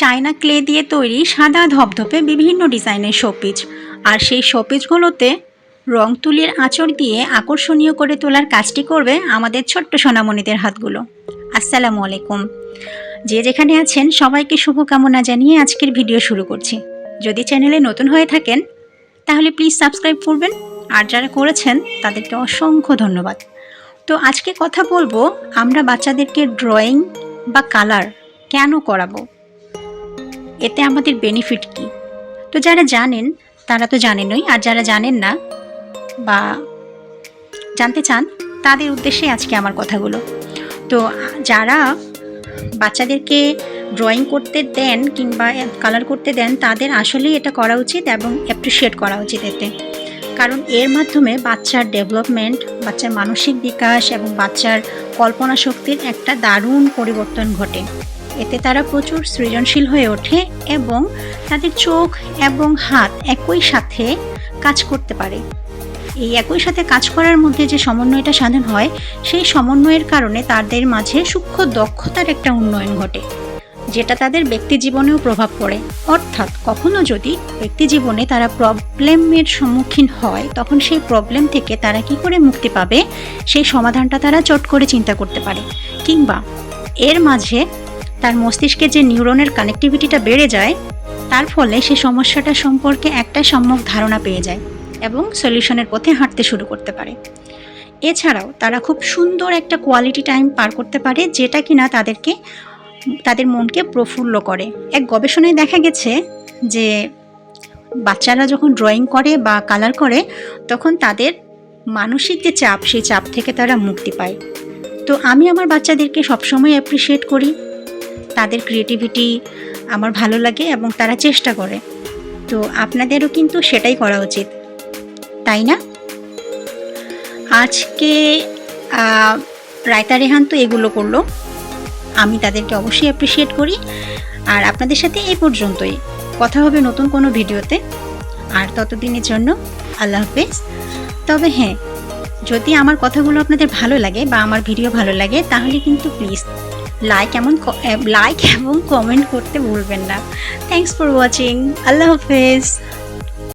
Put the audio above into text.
China clay দিয়ে তৈরি সাদা ধপধপে বিভিন্ন ডিজাইনের শোপিজ আর সেই শোপিজগুলোতে রং তুলির আঁচড় দিয়ে আকর্ষণীয় করে তোলার কাজটি করবে আমাদের ছোট্ট সোনামণিদের হাতগুলো। আসসালামু আলাইকুম। যে যেখানে আছেন, সবাইকে শুভকামনা জানিয়ে আজকের ভিডিও শুরু করছি। যদি চ্যানেলে নতুন হয়ে থাকেন, তাহলে প্লিজ সাবস্ক্রাইব করবেন। আর যারা করেছেন, তাদেরকে অসংখ্য ধন্যবাদ। তো আজকে কথা বলব আমরা বাচ্চাদেরকে ড্রয়িং বা কালার কেন করাবো? এতে আমাদের বেনিফিট কি? তো যারা জানেন, তারা তো জানেনই, আর যারা জানেন না বা জানতে চান, তাদের উদ্দেশ্যে আজকে আমার কথাগুলো। তো যারা বাচ্চাদেরকে ড্রয়িং করতে দেন কিংবা কালার করতে দেন, তাদের আসলেই এটা করা উচিত এবং অ্যাপ্রিসিয়েট করা উচিত এতে। কারণ এর মাধ্যমে বাচ্চার ডেভেলপমেন্ট বাচ্চার মানসিক বিকাশ এবং বাচ্চার কল্পনা শক্তির একটা দারুণ পরিবর্তন ঘটে। এতে তারা প্রচুর সৃজনশীল হয়ে ওঠে এবং তাদের চোখ এবং হাত একই সাথে কাজ করতে পারে। এই একই সাথে কাজ করার মধ্যে যে সমন্বয়টা সাধন হয়, সেই সমন্বয়ের কারণে তাদের মাঝে সূক্ষ্ম দক্ষতার একটা উন্নয়ন ঘটে। যেটা তাদের ব্যক্তি জীবনেও প্রভাব পড়ে। অর্থাৎ কখনো যদি ব্যক্তি জীবনে তারা প্রবলেমের সম্মুখীন হয়, তখন সেই প্রবলেম থেকে তারা কি করে মুক্তি পাবে? সেই সমাধানটা তারা চট করে চিন্তা করতে পারে। কিংবা এর মাঝে তার মস্তিষ্কে যে নিউরনের কানেক্টিভিটিটা বেড়ে যায়, তার ফলে সে সমস্যাটা সম্পর্কে একটা সম্যক ধারণা পেয়ে যায় এবং সলিউশনের পথে হাঁটতে শুরু করতে পারে। এছাড়াও তারা খুব সুন্দর একটা কোয়ালিটি টাইম পার করতে পারে, যেটা কিনা তাদেরকে তাদের মনকে প্রফুল্ল করে। এক গবেষণায় দেখা গেছে যে, বাচ্চারা যখন ড্রয়িং করে বা কালার করে, তখন তাদের মানসিক যে চাপ, সেই চাপ থেকে তারা মুক্তি পায়। তো আমি আমার বাচ্চাদেরকে সবসময় অ্যাপ্রিসিয়েট করি। তাদের ক্রিয়েটিভিটি আমার ভালো লাগে এবং তারা চেষ্টা করে। তো আপনাদেরও কিন্তু সেটাই করা উচিত। তাই না? আজকে রায়তা রেহান তো এগুলো করল। আমি তাদেরকে অবশ্যই অ্যাপ্রিসিয়েট করি। আর আপনাদের সাথে এই পর্যন্তই। কথা হবে নতুন কোনো ভিডিওতে। আর ততদিনের জন্য আল্লাহ হাফেজ। তবে হ্যাঁ যদি আমার কথাগুলো আপনাদের ভালো লাগে বা আমার ভিডিও ভালো লাগে, তাহলে কিন্তু প্লিজ লাইক এমন লাইক এবং কমেন্ট করতে ভুলবেন না। থ্যাংকস ফর ওয়াচিং আল্লাহ হাফেজ।